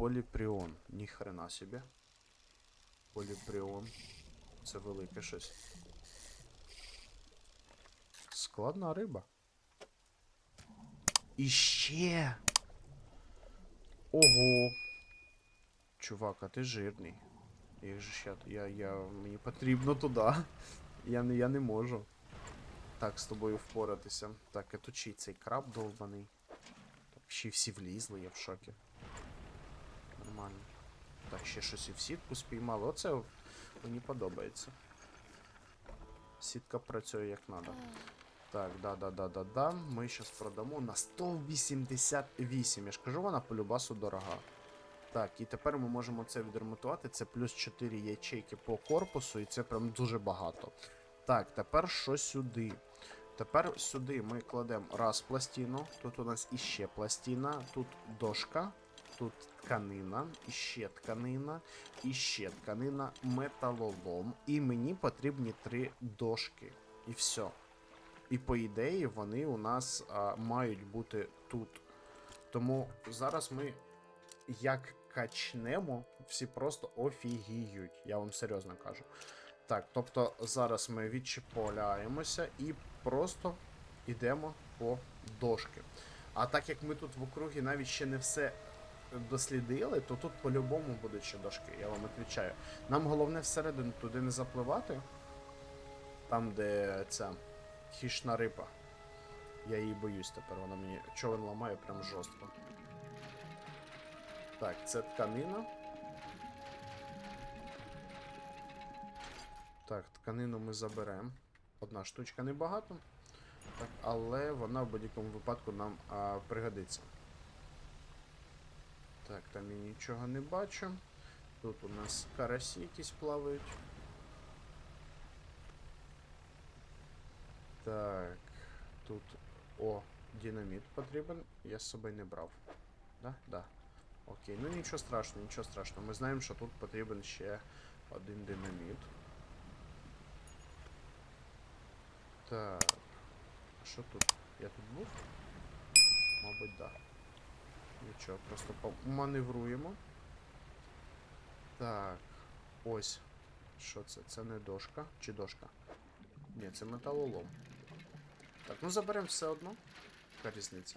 поліпріон. Ніхрена собі. Поліпріон. Це велике щось. Складна риба. І ще. Ого. Чувак, а ти жирний. Як же ще? Я, я, мені потрібно туди. Я не, я не можу. Так, з тобою впоратися. Так, а тут цей краб довбаний. Так, ще всі влізли, я в шокі. Ще щось і в сітку спіймали. Оце мені подобається. Сітка працює як треба. Так, да, да, да, да, да. Ми зараз продамо на 188. Я ж кажу, вона по любасу дорога. Так, і тепер ми можемо це відремонтувати. Це плюс 4 ячейки по корпусу, і це прям дуже багато. Так, тепер що сюди? Тепер сюди ми кладемо раз пластину, тут у нас іще пластина, тут дошка, тут тканина, іще тканина, іще тканина, металолом. І мені потрібні три дошки. І все. І по ідеї вони у нас а, мають бути тут. Тому зараз ми як качнемо, всі просто офігіють. Я вам серйозно кажу. Так, тобто зараз ми відчіполяємося і просто йдемо по дошки. А так як ми тут в округі навіть ще не все дослідили, то тут по-любому будуть ще дошки, я вам відповідаю. Нам головне всередину туди не запливати. Там, де ця хищна риба. Я її боюсь тепер, вона мені човен ламає прям жорстко. Так, це тканина. Так, тканину ми заберемо. Одна штучка небагато. Так, але вона в будь-якому випадку нам а, пригодиться. Так, там я нічого не бачу. Тут у нас карасі якісь плавають. Так, тут. О, динаміт потрібен. Я з собою не брав. Да? Да. Окей, ну нічого страшного, нічого страшного. Ми знаємо, що тут потрібен ще один динаміт. Так. А що тут? Я тут був? Мабуть, да. Нічого, просто маневруємо. Так. Ось. Що це? Це не дошка. Чи дошка? Ні, це металолом. Так, ну заберемо все одно. Яка різниця?